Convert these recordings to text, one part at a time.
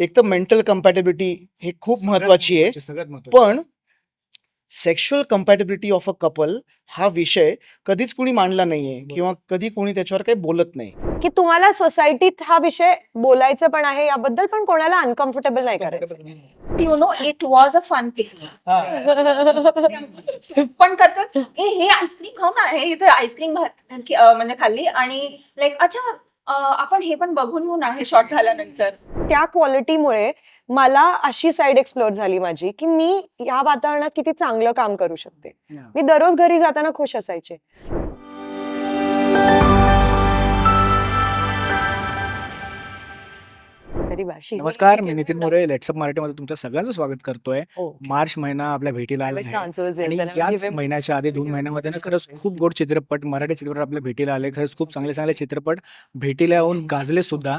एक तर mental compatibility हे खूप महत्वाची आहे. सगळ्यात. पण sexual compatibility of a couple हा विषय कधीच कुणी मांडला नाहीये किंवा कधी कोणी त्याच्यावर काही बोलत नाही. की तुम्हाला सोसायटीत हा विषय बोलायचं पण आहे याबद्दल पण कोणाला अनकम्फर्टेबल नाही करायचं. You know it was a fun picnic पण ए हे आईस्क्रीम खाऊ ना हे इथे आईस्क्रीम म्हणजे खाल्ली आणि लाईक अच्छा आपण हे पण बघून येऊ ना हे शॉर्ट झाल्यानंतर. त्या क्वालिटीमुळे मला अशी साईड एक्सप्लोर झाली माझी की मी या वातावरणात किती चांगलं काम करू शकते. मी दररोज घरी जाताना खुश असायचे. बाशी नमस्कार मी नितीन मोरे लेट्सअप मराठीमध्ये तुमच्या सगळ्यांचं स्वागत करतोय. हो. मार्च महिना आपल्या भेटीला आला आहे. आणि याच महिन्याच्या आधी दोन महिन्यामध्ये ना खरंच खूप गोड चित्रपट मराठी चित्रपट आपल्या भेटीला आले. खरंच खूप चांगले चांगले चित्रपट. भेटीला येऊन गाजले सुद्धा.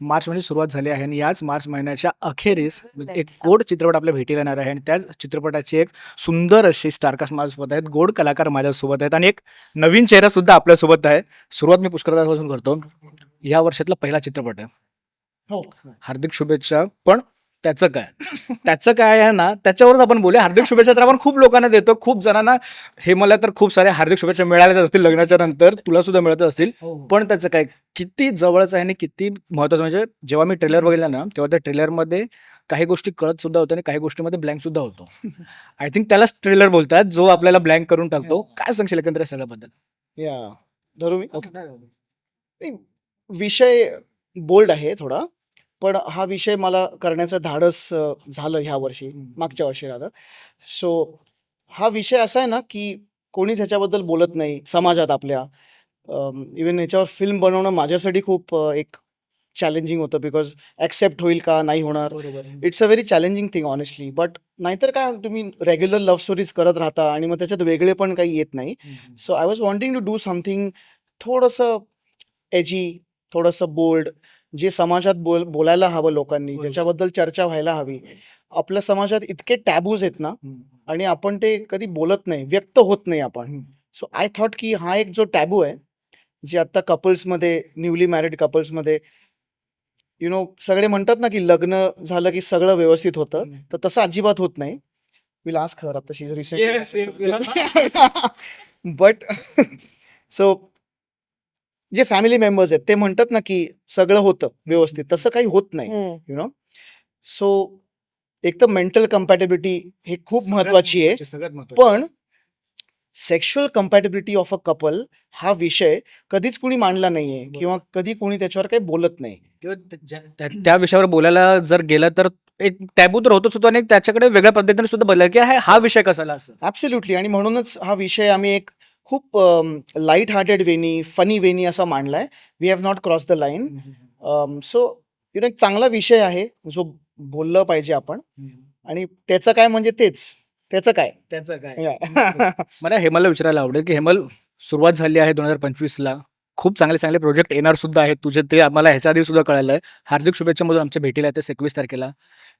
मार्च मध्ये सुरुवात झाली आहे आणि याच मार्च महिन्याच्या अखेरीस एक गोड चित्रपट आपल्या भेटीला येणार आहे. आणि त्याच चित्रपटाची एक सुंदर अशी स्टारकास्ट माझ्यासोबत आहेत. गोड कलाकार माझ्यासोबत आहेत. आणि एक नवीन चेहरा सुद्धा आपल्यासोबत आहे. सुरुवात मी पुष्कळदापासून करतो. या वर्षातला पहिला चित्रपट आहे. हो. हार्दिक शुभेच्छा. पण त्याचं काय? त्याचं काय आहे ना त्याच्यावरच आपण बोलूया. हार्दिक शुभेच्छा तर आपण खूप लोकांना देतो. खूप जणांना हे मला तर खूप साऱ्या हार्दिक शुभेच्छा मिळाल्याच असतील लग्नाच्या नंतर. तुला सुद्धा मिळत असतील. पण त्याचं काय? किती जवळचं आहे आणि किती महत्वाचं म्हणजे जेव्हा मी ट्रेलर बघितला ना तेव्हा त्या ट्रेलरमध्ये काही गोष्टी कळत सुद्धा होत्या आणि काही गोष्टीमध्ये ब्लँक सुद्धा होतो. आय थिंक त्यालाच ट्रेलर बोलतात जो आपल्याला ब्लँक करून टाकतो. काय सांगशील एकंदर या सगळ्याबद्दल? या. धरू मी? विषय बोल्ड आहे थोडा. पण हा विषय मला करण्याचं धाडस झालं ह्या वर्षी मागच्या वर्षी राहतं सो हा विषय असा आहे ना की कोणीच ह्याच्याबद्दल बोलत नाही समाजात आपल्या. इवन ह्याच्यावर फिल्म बनवणं माझ्यासाठी खूप एक चॅलेंजिंग होतं बिकॉज ॲक्सेप्ट होईल का नाही होणार. It's a very challenging thing honestly but नाहीतर काय तुम्ही रेग्युलर लव्ह स्टोरीज करत राहता आणि मग त्याच्यात वेगळे पण काही येत नाही. So I was wanting to do something थोडंसं एजी थोडंसं बोल्ड जे समाजात बोल बोलायला हवं लोकांनी. ज्याच्याबद्दल चर्चा व्हायला हवी आपल्या समाजात इतके टॅबूज आहेत ना आणि आपण ते कधी बोलत नाही व्यक्त होत नाही आपण. सो आय थॉट की हा एक जो टॅबू आहे जे आता कपल्समध्ये न्यूली मॅरिड कपल्समध्ये यु नो सगळे म्हणतात ना की लग्न झालं की सगळं व्यवस्थित होतं. तर तसं अजिबात होत नाही विल आस्क हर आता शी रिसेंट बट सो जे फॅमिली मेंबर्स आहेत ते म्हणतात ना की सगळं होतं व्यवस्थित तसं काही होत नाही. यु नो सो एक तर मेंटल कम्पॅटेबिलिटी हे खूप महत्वाची आहे. महत्वाची पण sexual compatibility of a couple हा विषय कधीच कुणी मांडला नाहीये किंवा कधी कोणी त्याच्यावर काही बोलत नाही. किंवा त्या- विषयावर बोलायला जर गेलं तर एक टॅबू तर होतच होतो आणि एक त्याच्याकडे वेगळ्या पद्धतीने सुद्धा बदला की हा हा विषय कसाला असं. ॲब्सोल्युटली आणि म्हणूनच हा विषय आम्ही एक खूप लाइट हार्टेड वेनी फनी वेनी असा मांडलाय. We have not cross the line so you एक चांगला विषय आहे जो बोललं पाहिजे आपण. आणि त्याचं काय म्हणजे तेच. त्याचं काय? त्याचं काय. मला हेमलला विचारायला आवडेल की हेमल सुरुवात झाली आहे दोन हजार पंचवीस ला खूप चांगले चांगले प्रोजेक्ट येणार सुद्धा आहेत. तुझे ते आम्हाला ह्याच्या आधी सुद्धा कळालं आहे हार्दिक शुभेच्छामधून आमच्या भेटीला येते एकवीस तारखेला.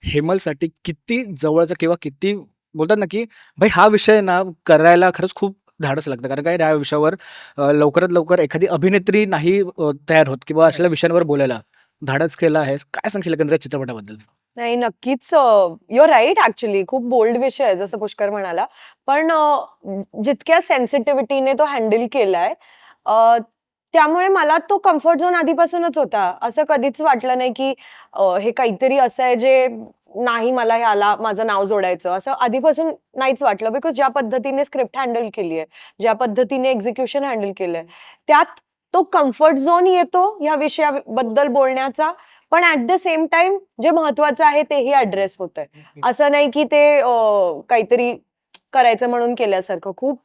हेमलसाठी किती जवळचा किंवा किती बोलतात ना की भाई हा विषय ना करायला खरंच खूप धाडस लागतं. कारण काय या विषयावर लवकरात लवकर एखादी अभिनेत्री नाही तयार होत किंवा अशा विषयांवर बोलायला धाडस केला आहे काय सांगशील एकंदर या चित्रपटाबद्दल? नाही नक्कीच युअर राईट ऍक्च्युली खूप बोल्ड विषय आहे जसं पुष्कर म्हणाला. पण जितक्या सेन्सिटिव्हिटीने तो हँडल केलाय त्यामुळे मला तो कम्फर्ट झोन आधीपासूनच होता. असं कधीच वाटलं नाही की हे काहीतरी असं आहे जे नाही मला ह्याला माझं नाव जोडायचं. असं आधीपासून नाहीच वाटलं बिकॉज ज्या पद्धतीने स्क्रिप्ट हँडल केली आहे ज्या पद्धतीने एक्झिक्युशन हँडल केलंय त्यात तो कम्फर्ट झोन येतो या विषयाबद्दल बोलण्याचा. पण ऍट द सेम टाइम जे महत्वाचं आहे तेही ऍड्रेस होत आहे असं नाही की ते काहीतरी करायचं म्हणून केल्यासारखं. खूप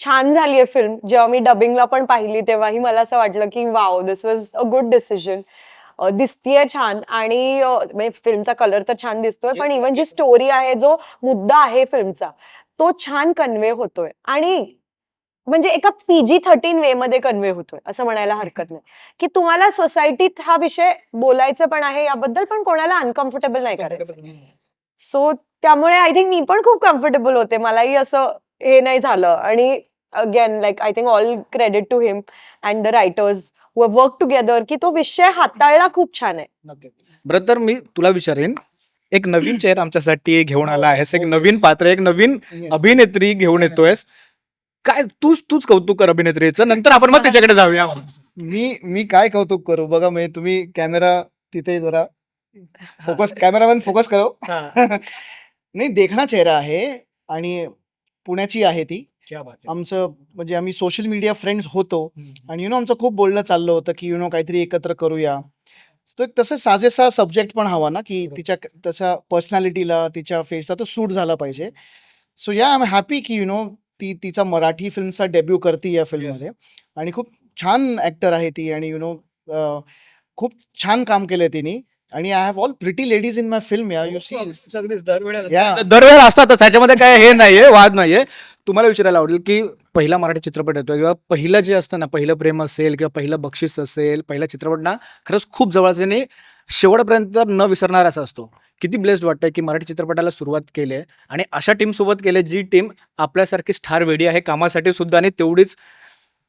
छान झाली आहे फिल्म जेव्हा मी डबिंगला पण पाहिली तेव्हाही मला असं वाटलं की wow this was a good decision दिसतीये छान आणि म्हणजे फिल्मचा कलर तर छान दिसतोय पण इव्हन जी. स्टोरी आहे जो मुद्दा आहे फिल्मचा तो छान कन्वे होतोय आणि म्हणजे एका पीजी थर्टीन वे मध्ये कन्वे होतोय असं म्हणायला हरकत नाही. की तुम्हाला सोसायटीत हा विषय बोलायचं पण आहे याबद्दल पण कोणाला अनकम्फर्टेबल नाही करायचं. सो त्यामुळे आय थिंक मी पण खूप कम्फर्टेबल होते. मलाही असं हे नाही झालं. आणि again like I think all credit to him and the writers work together की तो विषय हाताळला खूप छान आहे. बरं तर मी तुला विचारेन एक नवीन चेअर आमच्यासाठी घेऊन आला आहेस एक नवीन पात्र एक नवीन अभिनेत्री घेऊन येतोयस. काय तूच तूच कौतुक कर अभिनेत्रीचं नंतर आपण मग त्याच्याकडे जाऊया. मी मी काय कौतुक करू? बघा म्हणजे तुम्ही कॅमेरा तिथे जरा फोकस कॅमेरामॅन फोकस करो. नाही देखणा चेहरा आहे आणि पुण्याची आहे ती. आमचं म्हणजे आम्ही सोशल मीडिया फ्रेंड्स होतो. आणि यु नो आमचं खूप बोलणं चाललं होतं की यु नो काहीतरी एकत्र करूया. तो एक तसं साजेसा सब्जेक्ट पण हवा ना की तिच्या तसा पर्सनॅलिटीला तिच्या फेसला तो सूट झाला पाहिजे. So yeah I am happy की यु नो ती तिचा मराठी फिल्मचा डेब्यू करते या फिल्ममध्ये आणि खूप छान ऍक्टर आहे ती आणि यु नो खूप छान काम केलंय तिने. आणि I have all pretty ladies in my film yeah you see Yeah. दरवेळेला असतातच त्याच्यामध्ये काय हे नाहीये वाद नाहीये. तुम्हाला विचारायला आवडेल की पहिला मराठी चित्रपट येतो किंवा पहिलं जे असतं ना पहिलं प्रेम असेल किंवा पहिलं बक्षीस असेल पहिला चित्रपट ना खरंच खूप जवळच्याने आणि शेवटपर्यंत न विसरणार असा असतो. किती ब्लेस्ड वाटतंय की मराठी चित्रपटाला सुरुवात केली आहे आणि अशा टीम सोबत केले जी टीम आपल्यासारखी स्टार वेडी आहे कामासाठी सुद्धा आणि तेवढीच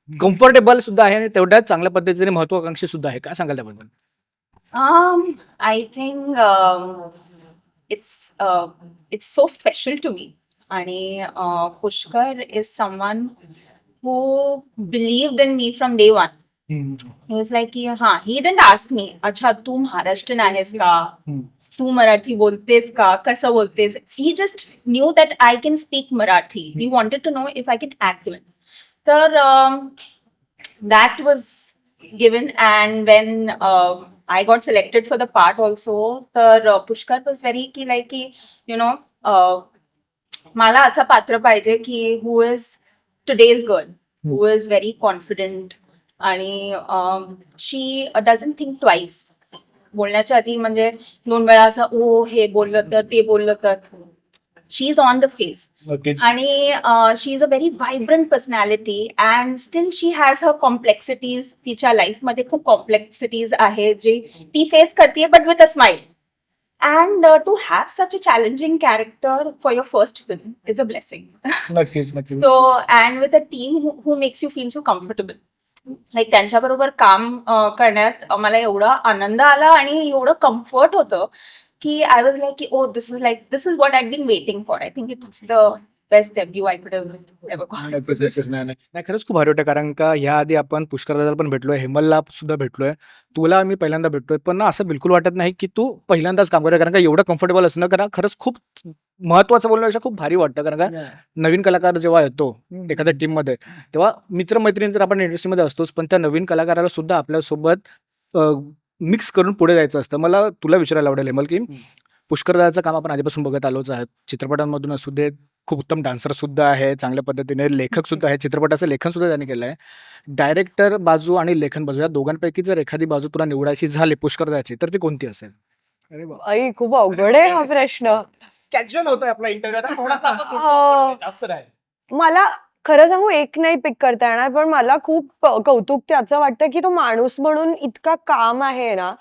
कम्फर्टेबल सुद्धा आहे आणि तेवढ्याच चांगल्या पद्धतीने महत्वाकांक्षी सुद्धा आहे. काय सांगाल त्याबद्दल? I think it's it's so special to me. आणि uh, Pushkar is someone who believed in me from day one. He was like, की, हा he didn't ask me, अच्छा तू महाराष्ट्रीयन आहेस का हम्म. तू मराठी बोलतेस का कसं बोलतेस ही just knew that I can speak Marathi he wanted to know if I can act even तर that was given and when uh, i got selected for the part also the uh, pushkar was very की like की you know uh, मला असं पात्र पाहिजे की who is today's girl who is very confident आणि she doesn't think twice बोलण्याच्या आधी म्हणजे दोन वेळा असं ओ हे बोललं तर ते बोललं तर. She is on the face आणि she is a very vibrant personality and still she has her complexities तिच्या लाईफमध्ये खूप कॉम्प्लेक्सिटीज आहे जे ती फेस करते but with a smile and to have such a challenging character for your first film is a blessing नक्कीच नक्कीच. So and with a team who makes you feel so comfortable like त्यांच्याबरोबर काम अं, करण्यात मला एवढा आनंद आला आणि एवढं कम्फर्ट होतं की आय वॉज लाईक की ओ this is like this is what I been waiting for I think it's the best debut I could ever. नाही, खरंच खूप भारी वाटतं कारण का ह्या आधी आपण पुष्कर दादाला पण भेटलोय हेमलला सुद्धा भेटलोय. तुला मी पहिल्यांदा भेटतोय पण ना असं बिलकुल वाटत नाही की तू पहिल्यांदाच काम करतोय कारण का एवढं कम्फर्टेबल असणं कारण खरंच खूप महत्वाचं बोलण्यापेक्षा खूप भारी वाटतं कारण का नवीन कलाकार जेव्हा येतो एखाद्या टीममध्ये तेव्हा मित्रमैत्रिणी तर आपण इंडस्ट्रीमध्ये असतोच पण त्या नवीन कलाकाराला सुद्धा आपल्यासोबत मिक्स करून पुढे जायचं असतं. मला तुला विचारायला आवडेल हेमल की पुष्कर दादाचं काम आपण आधीपासून बघत आलोच आहेत चित्रपटांमधून असू दे खूप उत्तम डान्सर सुद्धा आहे चांगल्या पद्धतीने लेखक सुद्धा आहे. चित्रपटाचं लेखन सुद्धा त्यांनी केलं आहे डायरेक्टर बाजू आणि लेखन बाजू या दोघांपैकी जर एखादी बाजू तुला निवडायची झाली पुष्कर दादाची तर ती कोणती असेल? अरे आई खूप अवघड आहे हा प्रश्न. कॅज्युअल होता आपला हो. इंटरव्ह्यू मला खरं सांगू एक नाही पिक करता येणार पण मला खूप कौतुक त्याचं वाटतं की तो माणूस म्हणून इतका काम आहे ना.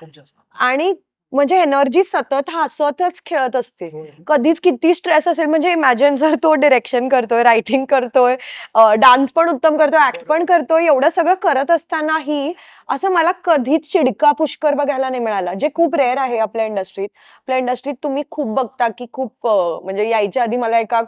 आणि म्हणजे एनर्जी सतत हसतच खेळत असते. कधीच किती स्ट्रेस असेल म्हणजे इमॅजिन जर तो डिरेक्शन करतोय रायटिंग करतोय डान्स पण उत्तम करतोय ऍक्ट पण करतोय एवढं सगळं करत असतानाही असं मला कधीच चिडका पुष्कर बघायला नाही मिळाला जे खूप रेअर आहे आपल्या इंडस्ट्रीत आपल्या इंडस्ट्रीत तुम्ही खूप बघता की खूप म्हणजे यायच्या आधी मला एका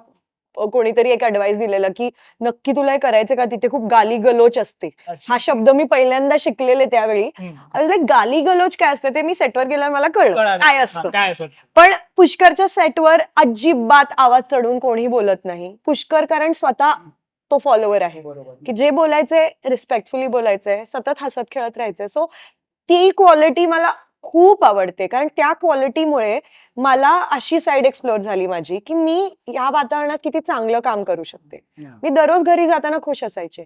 कोणीतरी एक ऍडवाइस दिलेलं की नक्की तुला हे करायचं का? तिथे खूप गाली गलोच असते हा शब्द मी पहिल्यांदा शिकलेले त्यावेळी. लाईक गाली गलोच काय असते ते मी सेटवर गेल्यावर मला कळलं. काय असतं? काय असतं? पण पुष्करच्या सेटवर अजिबात आवाज चढवून कोणी बोलत नाही. पुष्कर कारण स्वतः तो फॉलोवर आहे. की जे बोलायचे रिस्पेक्टफुली बोलायचंय सतत हसत खेळत राहायचंय. सो ती क्वालिटी मला खूप आवडते. कारण त्या क्वालिटीमुळे मला अशी साईड एक्सप्लोर झाली माझी की मी या वातावरणात किती चांगलं काम करू शकते. मी दररोज घरी जाताना खुश असायचे.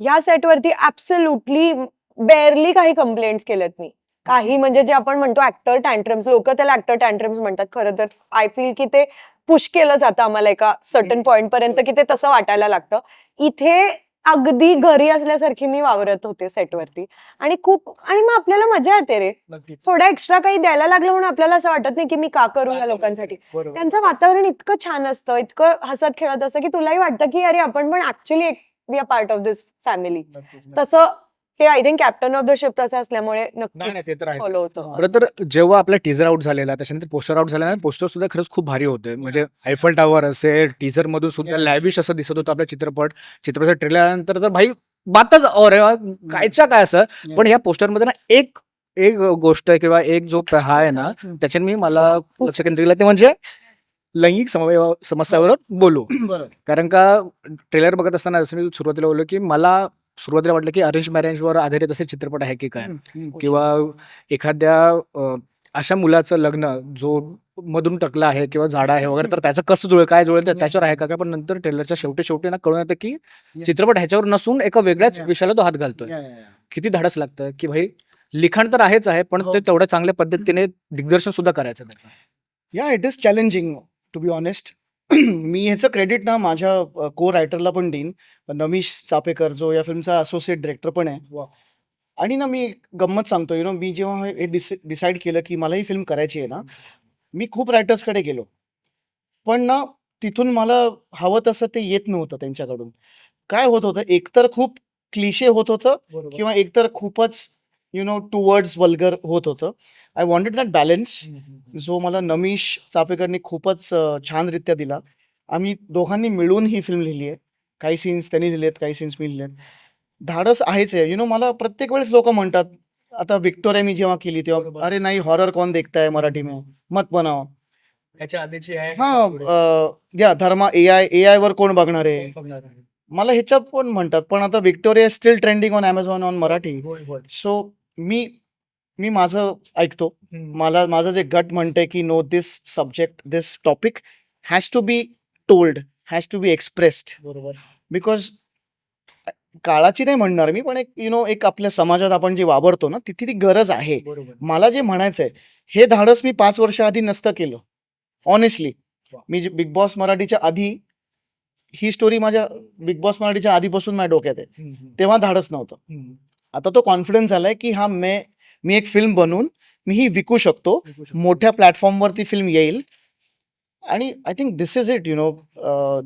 या सेटवरती ऍब्सोल्युटली बेअरली काही कंप्लेंट्स केल्यात मी. काही म्हणजे जे आपण म्हणतो ऍक्टर टँट्रम्स लोक त्याला ऍक्टर टँट्रम्स म्हणतात. खरं तर आय फील की ते पुश केलं जातं आम्हाला एका सर्टन पॉइंट पर्यंत की ते तसं वाटायला लागतं. इथे अगदी घरी असल्यासारखी मी वावरत होते सेटवरती. आणि खूप आणि मग आपल्याला मजा येते रे. नक्कीच. थोडं एक्स्ट्रा काही द्यायला लागलं म्हणून आपल्याला असं वाटत नाही की मी का करू या लोकांसाठी. बरोबर. त्यांचं वातावरण इतकं छान असतं इतकं हसत खेळत असतं की तुलाही वाटतं की अरे आपण पण actually we are part of this family नक्कीच, नक्कीच. तसं ते I think captain of the ship तसं असल्यामुळे नक्की नाही, ते तर आहे. फॉलो होतं. बरं तर जेव्हा आपला टीजर आउट झालेला त्याच्यानंतर पोस्टर आउट झाला पोस्टर सुद्धा खरंच खूप भारी होते. म्हणजे आयफल टावर असेल टीजर मधून सुद्धा लॅविश असं दिसत होतं आपला चित्रपट. चित्रपटाचा ट्रेलर नंतर तर भाई बातच और आहे, कायच्या काय असं? पण या पोस्टरमध्ये ना एक एक गोष्ट आहे किंवा एक जो हा आहे ना त्याच्यात मी मला लक्ष केंद्रित केलं ते म्हणजे लैंगिक समव- समस्यावर बोलू. बरोबर. कारण का ट्रेलर बघत असताना जसं मी सुरुवातीला बोललो की मला सुरुवातीला वाटलं की अरेंज मॅरेजवर आधारित असे चित्रपट आहे की काय? किंवा एखाद्या अशा मुलाचं लग्न जो मधून टकला आहे किंवा झाडा आहे वगैरे तर त्याचं कसं जुळेल काय जुळेल त्याच्यावर आहे का? काय पण नंतर ट्रेलरच्या शेवटी शेवटी ना कळून येतं की चित्रपट ह्याच्यावर नसून एका वेगळ्याच विषयाला तो हात घालतोय. किती धाडस लागतं की भाई लिखाण तर आहेच आहे पण हो. ते तेवढ्या चांगल्या पद्धतीने दिग्दर्शन सुद्धा करायचं त्याचं. Yeah it is challenging to be honest. मी ह्याचं क्रेडिट ना माझ्या को रायटरला पण देईन. नमीश चापेकर जो या फिल्मचा असोसिएट डिरेक्टर पण आहे. वा. आणि ना मी गंमत सांगतो. यु नो मी जेव्हा हे डिसाईड केलं की मला ही फिल्म करायची आहे ना मी खूप रायटर्सकडे गेलो. पण ना तिथून मला हवं तसं ते येत नव्हतं त्यांच्याकडून. काय होत होतं? एकतर खूप क्लिशे होत होतं किंवा एकतर खूपच you know two words vulgar होत. होतं आय वॉन्टेड दॅट बॅलन्स जो मला नमीश चापेकरनी खूपच छानरित्या दिला. आम्ही दोघांनी मिळून ही फिल्म लिहिली आहे. काही सीन्स त्यांनी लिहिलेत काही सीन्स मी लिहिलेत. धाडस आहेच आहे. यु नो मला प्रत्येक वेळेस लोक म्हणतात आता विक्टोरिया मी जेव्हा केली तेव्हा. अरे नाही हॉरर कोण देखताय मराठी में? मत बनाव त्याच्या आधीची आहे हा या धर्मा ए आय ए आय वर कोण बघणार आहे? मला ह्याच्यात पण म्हणतात पण आता Victoria still trending on Amazon on Marathi so मी मी माझं ऐकतो. मला माझं जे गट म्हणतंय की no this subject this topic has to be told has to be expressed बरोबर. बिकॉज काळाची नाही म्हणणार मी पण एक यु नो एक आपल्या समाजात आपण जे वावरतो ना तिथे ती गरज आहे. मला जे म्हणायचंय हे धाडस मी पाच वर्ष आधी नसतं केलं. ऑनेस्टली. मी बिग बॉस मराठीच्या आधी ही स्टोरी माझ्या बिग बॉस मराठीच्या आधीपासून माझ्या डोक्यात आहे. तेव्हा धाडस नव्हतं. आता तो कॉन्फिडन्स आलाय की हा मे मी एक फिल्म बनवून मी ही विकू शकतो. मोठ्या प्लॅटफॉर्मवरती फिल्म येईल. आणि I think this is it you know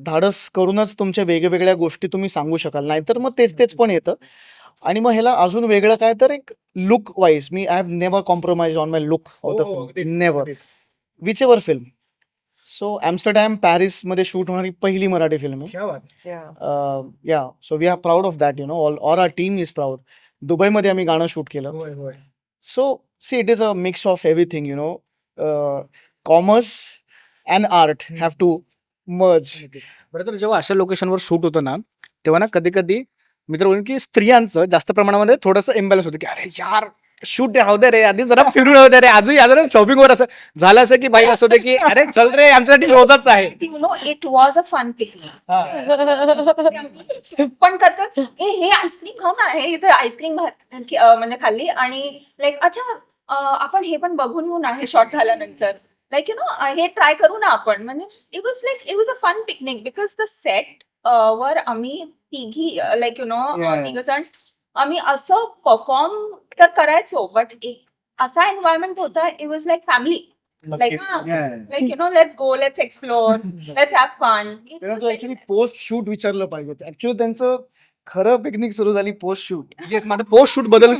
धाडस करूनच तुमच्या वेगवेगळ्या गोष्टी तुम्ही सांगू शकाल. नाहीतर मग तेच तेच पण येतं. आणि मग ह्याला अजून वेगळं काय तर एक look wise me I have never compromise on my look of the film never which ever film so Amsterdam पॅरिसमध्ये शूट होणारी पहिली मराठी फिल्म आहे. या so we are proud of that you know all or our team is proud दुबईमध्ये आम्ही गाणं shoot केलं. So see it is a mix of everything you know commerce and art have to merge बरं तर जेव्हा अशा लोकेशनवर shoot होतं ना तेव्हा ना कधी कधी मित्र बोलून की स्त्रियांचं जास्त प्रमाणामध्ये थोडंसं इम्बॅलन्स होतं की अरे यार शूट राहू दे रे आधी जरा फिरून राहू दे रे आधी जरा शॉपिंगवर असं झालं असं की बाई असं होते की अरे चल रे आमच्यासाठी होतच आहे. You know it was a fun picnic पण करतात ए हे आईस्क्रीम खाऊ ना हे इथे आईस्क्रीम म्हणजे खाल्ली. आणि लाईक अच्छा अं, आपण हे पण बघून येऊ ना हे शॉर्ट झाल्यानंतर लाईक यु नो हे ट्राय करू ना आपण. म्हणजे it was like it was a fun picnic because the set वर आम्ही तिघी लाईक यु नो Yeah. तिघ जण आम्ही असं परफॉर्म तर करायचो बट एक असा एन्व्हायरमेंट होता it was like family like like you know let's go let's explore let's have fun actually post shoot विचारलं पाहिजे. ऍक्च्युली त्यांचं खरं पिकनिक सुरू झाली पोस्ट शूट येस माझं पोस्ट शूट बदल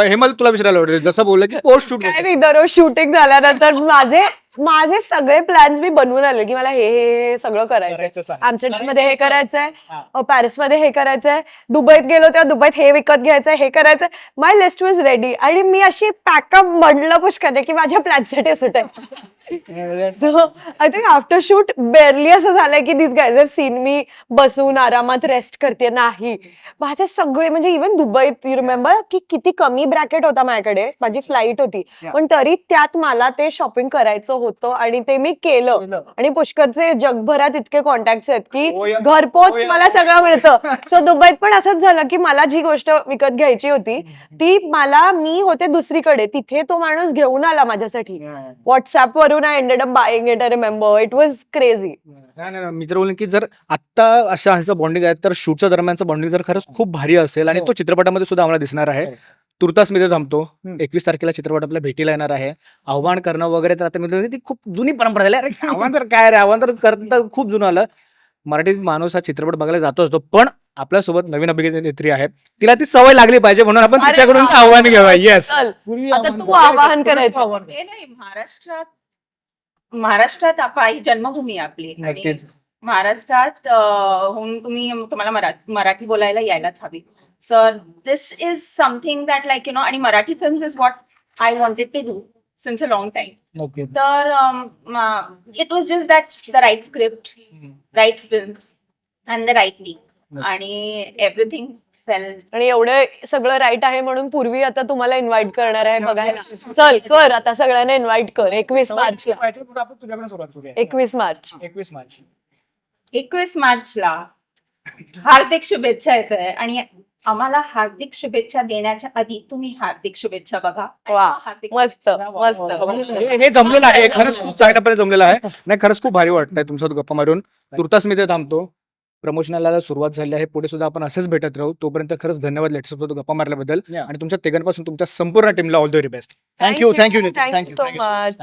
हे मला तुला विचारायला आवडेल. जसं बोललं की पोस्ट शूट दररोज शूटिंग झाल्यानंतर माझे माझे सगळे प्लॅन्स मी बनवून आले की मला हे हे हे सगळं करायचंय. आमच्या मध्ये हे करायचंय. अ, पॅरिसमध्ये हे करायचंय दुबईत गेलो तेव्हा दुबईत हे विकत घ्यायचंय हे करायचंय माय लिस्ट वॉज रेडी आणि मी अशी पॅकअप म्हणलं पुष्कळ की माझ्या प्लॅनसाठी सुटायचं I think after shoot barely असं झालंय की दिस गायझर सीन मी बसून आरामात रेस्ट करते नाही. माझे सगळे म्हणजे इव्हन दुबईत यू रिमेंबर की किती कमी ब्रॅकेट होता माझ्याकडे? माझी फ्लाईट होती. पण तरी त्यात मला ते शॉपिंग करायचं होतं आणि ते मी केलं. आणि पुष्करचे जगभरात इतके कॉन्टॅक्ट आहेत की Oh. घरपोच Oh. मला सगळं मिळतं. सो दुबईत पण असंच झालं की मला जी गोष्ट विकत घ्यायची होती ती मला मी होते दुसरीकडे. तिथे तो माणूस घेऊन आला माझ्यासाठी. व्हॉट्सअप वरून I ended up buying it I remember it was crazy नाही नाही नाही, मित्र बोलले की जर आत्ता अशा ह्यांचं बॉन्डिंग आहे तर शूटच्या दरम्यानचं बॉन्डिंग तर खरंच खूप भारी असेल. आणि हो. तो चित्रपटामध्ये सुद्धा आम्हाला दिसणार आहे. हो. तुर्तास मी ते थांबतो. एकवीस तारखेला चित्रपट आपल्या भेटीला येणार आहे. आव्हान करणं वगैरे तर आता मित्र ती खूप जुनी परंपरा झाली. अरे आव्हान तर काय रे? आव्हान तर करणं खूप जुनं आलं. मराठी माणूस हा चित्रपट बघायला जातो असतो. पण आपल्यासोबत नवीन अभिनेत्री आहे. तिला ती सवय लागली पाहिजे म्हणून आपण तिच्याकडून. आव्हान घेऊया. येस आता आव्हान तू करायचं. नाही महाराष्ट्रात महाराष्ट्रात आप- आई जन्मभूमी आहे आपली. नक्कीच. महाराष्ट्रात अं, होऊन तुम्ही तुम्हाला मरा मराठी बोलायला यायलाच हवी. Sir this is something that like you know आणि Marathi films is what I wanted to do since a long time नक्कीच. तर it was just that the right script right film and the right league आणि everything आणि एवढं सगळं right आहे म्हणून पूर्वी आता तुम्हाला इन्व्हाइट करणार आहे बघायला चल कर. आता सगळ्यांना इन्व्हाइट कर. एकवीस मार्चला. आपण तुझ्याकडे सुरुवात करूया. एकवीस मार्च. एकवीस मार्च. एकवीस मार्चला हार्दिक शुभेच्छा येत आहे आणि आम्हाला हार्दिक शुभेच्छा देण्याच्या आधी तुम्ही हार्दिक शुभेच्छा बघा. हार्दिक मस्त. मस्त. हे जमलेलं आहे. खरंच खूप चांगल्या पद्धतीने जमलेलं आहे. नाही खरंच खूप भारी वाटतंय तुमच्यासोबत गप्पा मारून. तुर्तास मी ते थांबतो. प्रमोशनला सुरुवात झाली आहे. पुढे सुद्धा आपण असेच भेटत राहू. तोपर्यंत खरंच धन्यवाद. लेट्सोबत गप्पा मारल्याबद्दल. आणि तुमच्या तिघांपासून तुमच्या संपूर्ण टीमला all the very best thank you thank you thank you so much